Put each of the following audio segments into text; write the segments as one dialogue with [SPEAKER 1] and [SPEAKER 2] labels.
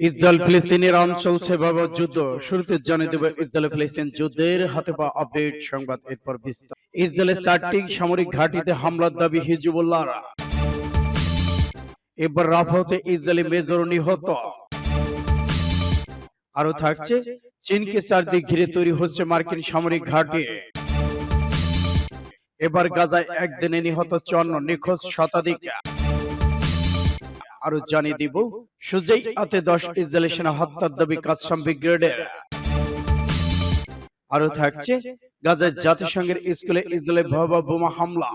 [SPEAKER 1] Israel ফিলিস্তিনের অঞ্চল সেভাবে যুদ্ধ। শুরুতে জানিয়ে দেব ইসরায়েল ফিলিস্তিন যুদ্ধের হাতে পা আপডেট সংবাদ এরপর বিস্তার ইসরায়েলের চারটি সামরিক ঘাঁটিতে হামলার দাবি হিজবুল্লাহ এবার রাফাতে ইসরায়েলি মেজর নিহত। আরও থাকছে চীনকে চারদিক ঘিরে তৈরি হচ্ছে মার্কিন সামরিক ঘাঁটি। এবার গাজায় একদিনে নিহত চন্ন নিখোঁজ শতাধিক। আরও জানিয়ে দিব সুজেই আতে দশ ইসরায়েলি সেনা হত্যার দাবি কাসম ব্রিগেডের আরও থাকছে গাজায় জাতিসংঘের স্কুলে ইসরায়েলের ভয়াবহ বোমা হামলা।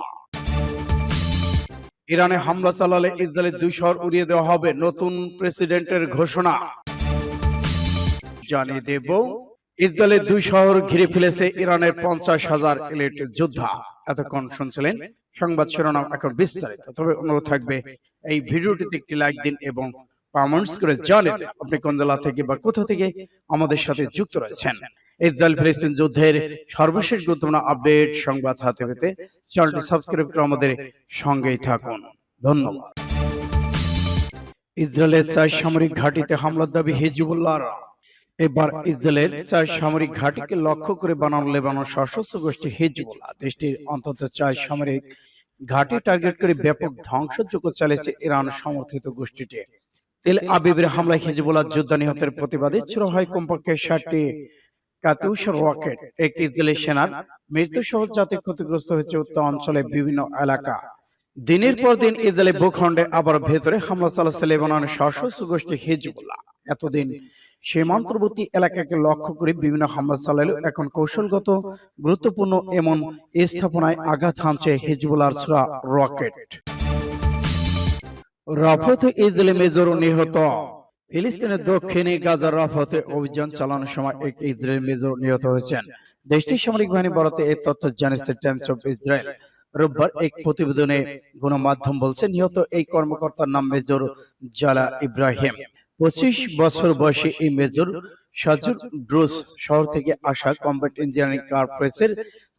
[SPEAKER 1] ইরানে হামলা চালালে ইসরায়েলের দুই শহর উড়িয়ে দেওয়া হবে নতুন প্রেসিডেন্টের ঘোষণা। জানিয়ে দেব ইসরায়েলের দুই শহর ঘিরে ফেলেছে ইরানের পঞ্চাশ হাজার এলিট যোদ্ধা। এতক্ষণ শুনছিলেন সংবাদ শিরোনাম এখন বিস্তারিত। তবে অনুরোধ থাকবে এই ভিডিওটিতে একটি লাইক দিন এবং কমেন্টস করে জানেন আপনি কোন জেলা থেকে বা কোথা থেকে আমাদের সাথে যুক্ত রয়েছেন। ইসরায়েল ফিলিস্তিন যুদ্ধের সর্বশেষ গুরুত্বপূর্ণ আপডেট সংবাদ হাতে পেতে চ্যানেলটি সাবস্ক্রাইব করে আমাদের সঙ্গেই থাকুন। ধন্যবাদ। ইসরায়েলের সামরিক ঘাঁটিতে হামলার দাবি হিজবুল্লাহর। এবার ইসরায়েলের চার সামরিক ঘাঁটিকে লক্ষ্য করে বানানো লেবানন সশস্ত্র গোষ্ঠী হিজবুল্লাহ। দেশটির অন্তত চার সামরিক ঘাঁটি টার্গেট করে ব্যাপক ধ্বংসযজ্ঞ চালিয়েছে ইরান সমর্থিত গোষ্ঠীটি। তেল আবিবের হামলায় হিজবুল্লাহ যোদ্ধা নিহতের প্রতিবাদে ছোড়া হয় কমপক্ষে ষাটটি কাতুষ রকেট। এক ইসরায়েলি সেনার মৃত্যু সহ যাতে ক্ষতিগ্রস্ত হয়েছে উত্তর অঞ্চলে বিভিন্ন এলাকা। দিনের পর দিন ইসরায়েলি ভূখণ্ডে আবার ভেতরে হামলা চালাচ্ছে লেবাননের সশস্ত্র গোষ্ঠী হিজবুল্লাহ। এতদিন সীমান্তবর্তী এলাকাকে লক্ষ্য করে বিভিন্ন হামলা চালালেও এখন কৌশলগত, গুরুত্বপূর্ণ এমন স্থাপনায় আঘাত হানছে হিজবুল্লাহর ছোড়া রকেট। রাফতে ইসরায়েলি মেজর নিহত। ফিলিস্তিনের দক্ষিণে গাজার রাফতে অভিযান চালানোর সময় এক ইসরায়েলি মেজর নিহত হয়েছেন। দেশটির সামরিক বাহিনী বরাতে এই তথ্য জানিয়েছে টাইমস অফ ইসরায়েল। রোববার এক প্রতিবেদনে গণমাধ্যম বলছে, নিহত এই কর্মকর্তার নাম মেজর জালা ইব্রাহিম। পঁচিশ বছর বয়সী এই মেজর সাজুর ব্রুস শহর থেকে আসা কম্ব্যাট ইঞ্জিনিয়ারিং কর্পোরেশনের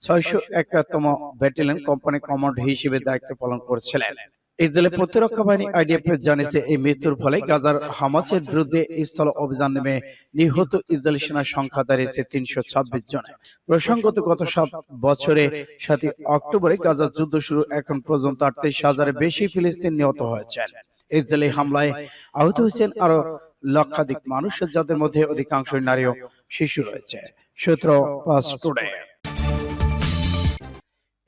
[SPEAKER 1] ছয়শো একাত্তম ব্যাটালিয়ন কোম্পানি কমান্ড হিসেবে দায়িত্ব পালন করছিলেন। ইসরায়েলের প্রতিরক্ষা বাহিনী আইডিএফ জানিয়েছে এই মৃত্যুর ফলে গাজার হামাসের বিরুদ্ধে স্থল অভিযান নেমে নিহত ইসরায়েলি সেনার সংখ্যা দাঁড়িয়েছে তিনশো ছাব্বিশ জন প্রসঙ্গত গত সাত বছরে সাতই অক্টোবরে গাজার যুদ্ধ শুরু এখন পর্যন্ত আটত্রিশ হাজারের বেশি ফিলিস্তিন নিহত হয়েছেন। ইসরায়েলি হামলায় আহত হয়েছেন আরও লক্ষাধিক মানুষ, যাদের মধ্যে অধিকাংশ নারী ও শিশু রয়েছে। সূত্র পাস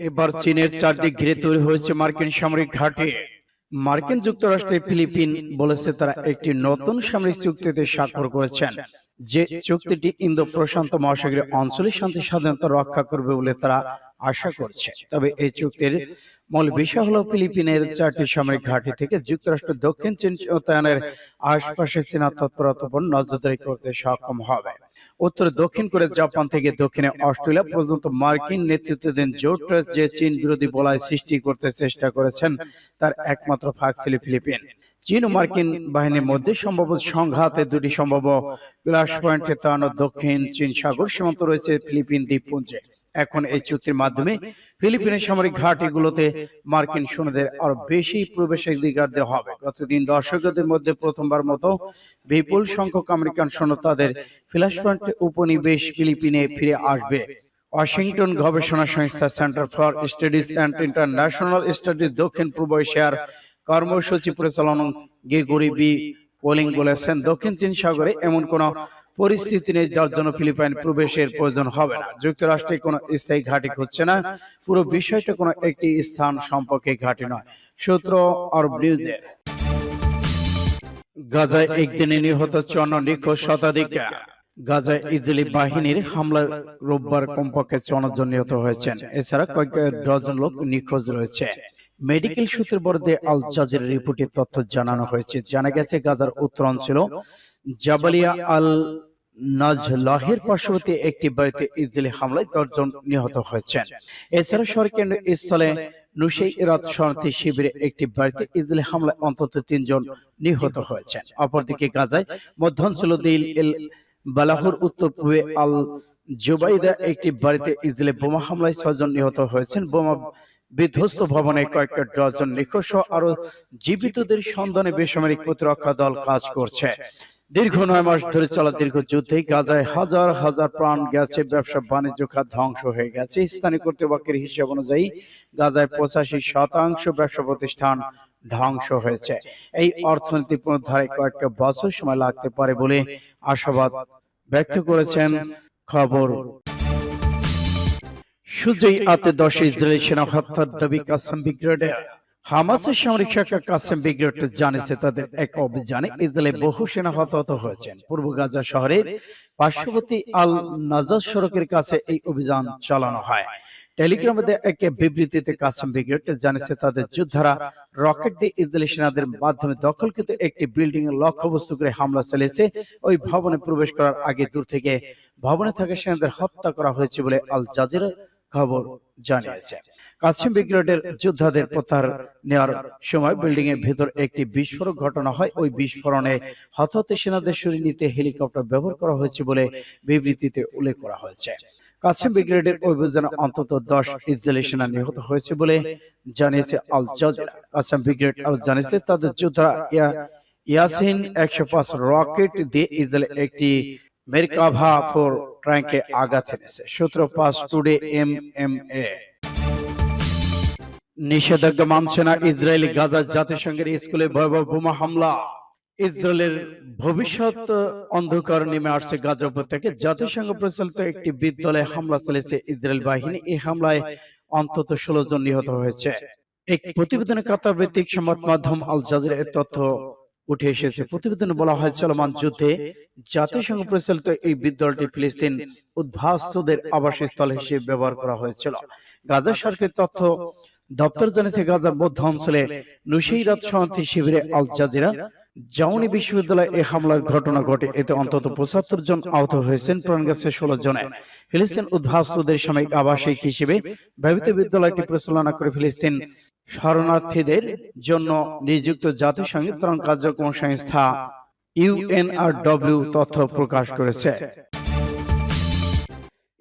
[SPEAKER 1] এবার চীনের চারদিক ঘিরে তৈরি হয়েছে মার্কিন সামরিক ঘাঁটি। মার্কিন যুক্তরাষ্ট্রের ফিলিপিন বলেছে তারা একটি নতুন সামরিক চুক্তিতে স্বাক্ষর করেছেন, যে চুক্তিটি ইন্দো প্রশান্ত মহাসাগরীয় অঞ্চলের শান্তি স্বাধীনতা রক্ষা করবে বলে তারা আশা করছে। তবে এই চুক্তির মূল বিষয় হলো ফিলিপিনের চারটি সামরিক ঘাঁটি থেকে যুক্তরাষ্ট্র দক্ষিণ চীন মোতায়েনের আশপাশে চীনা তৎপরতার উপর নজরদারি করতে সক্ষম হবে। উত্তর দক্ষিণ করে জাপান থেকে দক্ষিণে অস্ট্রেলিয়া পর্যন্ত মার্কিন নেতৃত্বাধীন জোট যে চীন বিরোধী বলয় সৃষ্টি করতে চেষ্টা করেছেন তার একমাত্র ফাঁক ছিল ফিলিপিন। চীন ও মার্কিন বাহিনীর মধ্যে সম্ভব সংঘাতে দুটি সম্ভব ক্লাস পয়েন্টে তাড়ানো দক্ষিণ চীন সাগর সীমান্ত রয়েছে ফিলিপিন দ্বীপপুঞ্জে এখন এই চুক্তির মাধ্যমে ফিলিপিনের সামরিক ঘাটিগুলোতে মার্কিন সৈন্যদের আরও বেশি প্রবেশাধিকার দেওয়া হবে। গত তিন দশকের মধ্যে প্রথমবার মতো বিপুল সংখ্যক আমেরিকান সৈন্য তাদের ফ্ল্যাশ পয়েন্ট উপনিবেশ ফিলিপিনে ফিরে আসবে। ওয়াশিংটন গবেষণা সংস্থা centre for studies and international studies দক্ষিণ পূর্ব এশিয়ার কর্মসূচি পরিচালনা গেগরি বি পোলিং বলেছেন। দক্ষিণ চীন সাগরে এমন কোন পরিস্থিতি নেই, যার জন্য ফিলিপাইন প্রবেশের প্রয়োজন হবে না। যুক্তরাষ্ট্রে কোনো স্থায়ী ঘাঁটি খুঁজছে না। পুরো বিষয়টা কোনো একটি স্থান সম্পর্কে ঘাঁটি নয়। সূত্র অরব নিউজের গাজায় একদিনে নিহত চন্ন নিখোঁজ শতাধিক। গাজায় ইসরায়েলি বাহিনীর হামলায় রোববার কমপক্ষে চন্ন জন নিহত হয়েছেন। এছাড়া কয়েক ডজন লোক নিখোঁজ রয়েছে। মেডিকেল সূত্রের বরাদ্দে আল জাজির রিপোর্টে তথ্য জানানো হয়েছে। জানা গেছে গাজার উত্তর অঞ্চল জাবালিয়া আল নাজলাহের পার্শ্ববর্তী একটি বাড়িতে ইসরায়েলি হামলায় দশজন নিহত হয়েছেন। এছাড়া সরকার স্থলে নুসেই ইরাত শরণার্থী শিবিরে একটি বাড়িতে ইসরায়েলি হামলায় অন্তত তিনজন নিহত হয়েছেন। অপরদিকে গাজায় মধ্যাঞ্চল দিল এল বালাহুর উত্তর পূর্বে আল জুবাইদা একটি বাড়িতে ইসরায়েলি বোমা হামলায় ছয়জন নিহত হয়েছেন। বোমা বিধ্বস্ত ভবনে কয়েক ডজন নিখোঁজ আরও জীবিতদের সন্ধানে বেসামরিক প্রতিরক্ষা দল কাজ করছে। দীর্ঘ নয় মাস ধরে চলা দীর্ঘ যুদ্ধে গাজায় হাজার হাজার প্রাণ গেছে ব্যবসা বাণিজ্য খাত ধ্বংস হয়ে গেছে। স্থানীয় কর্তৃপক্ষের হিসাব অনুযায়ী গাজায় পঁচাশি শতাংশ ব্যবসা প্রতিষ্ঠান ধ্বংস হয়েছে। এই অর্থনীতি পুনরুদ্ধারে কয়েকটা বছর সময় লাগতে পারে বলে আশাবাদ ব্যক্ত করেছেন খবর। সুজয় আতে দশ ইসরায়েলি সেনা হত্যার দাবি কাসেম ব্রিগেডের হামাসের সামরিক শাখা কাসেম ব্রিগেড জানিয়েছে তাদের এক অভিযানে ইসরায়েলে বহু সেনা হতাহত হয়েছেন। পূর্ব গাজা শহরের পার্শ্ববর্তী আল নাজাজ সড়কের কাছে এই অভিযান চালানো হয়। টেলিগ্রামে এক বিবৃতিতে কাসেম ব্রিগেড জানিয়েছে তাদের যোদ্ধারা রকেট দিয়ে ইসরায়েলি সেনাদের মাধ্যমে দখলকৃত একটি বিল্ডিং এর লক্ষ্যবস্তু করে হামলা চালিয়েছে। ওই ভবনে প্রবেশ করার আগে দূর থেকে ভবনে থাকা সেনাদের হত্যা করা হয়েছে বলে আল জাজিরা খবর জানিয়েছে। কাছিম ব্রিগেডের যোদ্ধাদের প্রত্যাহার নেওয়ার সময় বিল্ডিং এর ভেতর একটি বিস্ফোরক ঘটনা হয়। ওই বিস্ফোরণে হতাহত সেনাদের সরিয়ে নিতে হেলিকপ্টার ব্যবহার করা হয়েছে বলে বিবৃতিতে উল্লেখ করা হয়েছে। কাছিম ব্রিগেডের অভিযানে অন্তত দশ ইসরায়েলি সেনা নিহত হয়েছে বলে জানিয়েছে আল জাজিরা। কাছিম ব্রিগেড আরও জানিয়েছে তাদের যোদ্ধারা ইয়া- ইয়াসিন একশো পাঁচ রকেট দিয়ে ইসরায়েল একটি এনেছে সূত্র পাঁচ টুডে এম এম এ নিষেধাজ্ঞা মানছে না ইসরায়েলি গাজা জাতিসংঘের স্কুলে ভয়াবহ বোমা হামলা ইসরায়েলের ভবিষ্যৎ অন্ধকার নেমে আসছে গাজা উপত্যকে জাতিসংঘ পরিচালিত একটি বিদ্যালয়ে হামলা চলেছে ইসরায়েল বাহিনী এই হামলায় অন্তত ষোলো জন নিহত হয়েছে এক প্রতিবেদনে কাতার ভিত্তিক সংবাদ মাধ্যম আল জাজিরা এর তথ্য উঠে এসেছে। প্রতিবেদনে বলা হয় চলমান যুদ্ধে জাতিসংঘ পরিচালিত এই বিদ্যালয়টি ফিলিস্তিন উদ্ভাস্তদের আবাসস্থল হিসেবে ব্যবহার করা হয়েছিল। গাজা সরকারের তথ্য দপ্তর জানিয়েছে গাজার মধ্য অঞ্চলে নুসেইরাত শান্তি শিবিরে আল জাজিরা জাউনি বিশ্ববিদ্যালয়ে এই হামলার ঘটনা ঘটে। এতে অন্তত পঁচাত্তর জন আহত হয়েছেন প্রাণ গেছে ষোলো জনে। ফিলিস্তিন উদ্ভাস্তদের সাময়িক আবাসিক হিসেবে ব্যবহৃত বিদ্যালয়টি পরিচালনা করে ফিলিস্তিন শরণার্থীদের জন্য নিযুক্ত জাতিসংঘের ত্রাণ কার্যক্রম সংস্থা ইউএনআরডব্লিউ তথ্য প্রকাশ করেছে।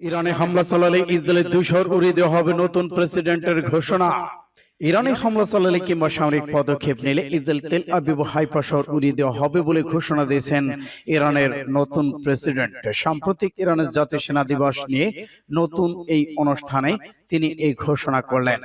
[SPEAKER 1] ইরানে হামলা চালালে ইসরায়েলের দুশোর উড়িয়ে দেওয়া হবে নতুন প্রেসিডেন্টের ঘোষণা। ইরানে হামলা চালালে কিংবা সামরিক পদক্ষেপ নিলে ইসরায়েল তেল আবিব হাইফা শহর উড়িয়ে দেওয়া হবে বলে ঘোষণা দিয়েছেন ইরানের নতুন প্রেসিডেন্ট। সাম্প্রতিক ইরানের জাতীয় সেনা দিবস নিয়ে নতুন এই অনুষ্ঠানে তিনি এই ঘোষণা করলেন।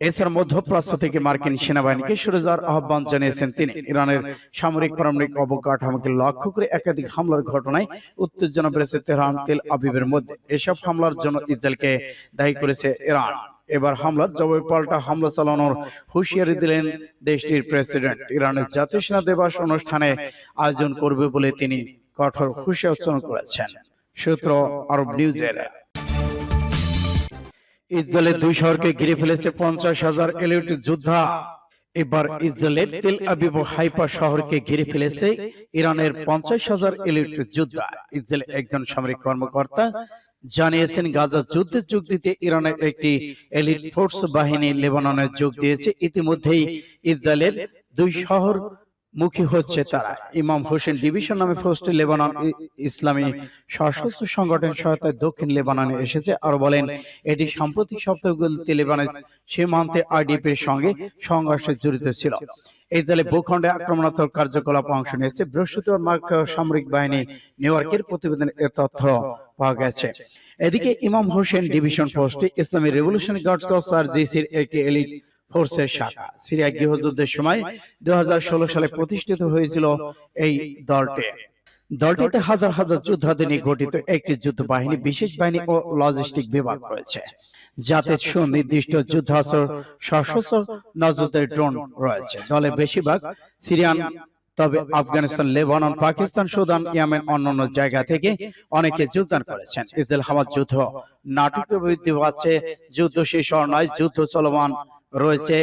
[SPEAKER 1] এছাড়া মধ্যপ্রাচ্য থেকে মার্কিন সেনাবাহিনীকে সরে যাওয়ার আহ্বান জানিয়েছেন তিনি। ইরানের সামরিক পারমাণবিক অবকাঠামোকে লক্ষ্য করে একাধিক হামলার ঘটনায় উত্তেজনা বেড়েছে তেহরান তেল আবিবের মধ্যে। এসব হামলার জন্য ইসরায়েলকে দায়ী করেছে ইরান এবার হামলার জবাবে পাল্টা হামলা চালানোর হুঁশিয়ারি দিলেন দেশটির প্রেসিডেন্ট। ইরানের জাতীয় সেনা দিবস অনুষ্ঠানে আয়োজন করবে বলে তিনি কঠোর হুঁশিয়ার উচ্চারণ করেছেন। সূত্র আরব নিউজের। ইসরায়েলের দুই শহরকে ঘিরে ফেলেছে পঞ্চাশ হাজার এলিট যোদ্ধা। এবার ইসরায়েলের তেল আবিব ও হাইফা শহরকে ঘিরে ফেলেছে ইরানের পঞ্চাশ হাজার এলিট যোদ্ধা। ইসরায়েলের একজন সামরিক কর্মকর্তা জানিয়েছেন গাজা যুদ্ধে যোগ দিতে ইরানের একটি এলিট ফোর্স বাহিনী লেবাননে যোগ দিয়েছে। ইতিমধ্যেই ইসরায়েলের দুই শহর মুখী হচ্ছে তারা। ইমাম হোসেন ডিভিশন নামে ফোর্সটি লেবানন ইসলামী সশস্ত্র সংগঠন সহায়তায় দক্ষিণ লেবাননে এসেছে আর বলেন, এটি সাম্প্রতিক সপ্তাহগুলিতে লেবানের সীমান্তে আইডিপির সঙ্গে সংঘর্ষে জড়িত ছিল। এই ভূখণ্ডে আক্রমণাত্মক কার্যকলাপ অংশ নিয়েছে। বৃহস্পতিবার মার্ক সামরিক বাহিনী নিউ ইয়র্কের প্রতিবেদনে এ তথ্য পাওয়া গেছে। এদিকে ইমাম হোসেন ডিভিশন ফোর্সটি ইসলামী রেভলিউশন গার্ডস অফ আর জিসির একটি এলিট ফোর্সের শাখা। সিরিয়া গৃহযুদ্ধের সময় দু হাজার ষোলো সালে প্রতিষ্ঠিত হয়েছিল এই দলটি। দলটিতে হাজার হাজার যোদ্ধাদের নিয়ে গঠিত একটি যুদ্ধ বাহিনী বিশেষ বাহিনী ও লজিস্টিক বিভাগ রয়েছে। যাতে সুনির্দিষ্ট যুদ্ধাস্ত্র সশস্ত্র নজরদের ড্রোন রয়েছে। দলে বেশিরভাগ সিরিয়ান তবে Afghanistan Lebanon Pakistan Sudan Yemen অন্যান্য জায়গা থেকে অনেকে যোগদান করেছেন। ইসরায়েল হামাজ যুদ্ধ নাটকীয় বৃদ্ধি পাচ্ছে যুদ্ধ শেষ হওয়ার নয় যুদ্ধ চলমান রয়েছে।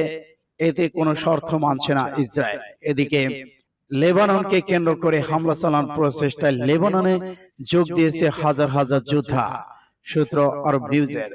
[SPEAKER 1] এতে কোনো শর্ত মানছে না ইসরায়েল। এদিকে লেবাননকে কেন্দ্র করে হামলা চালান প্রচেষ্টায় লেবাননে যোগ দিয়েছে হাজার হাজার যোদ্ধা। সূত্র আরব নিউজের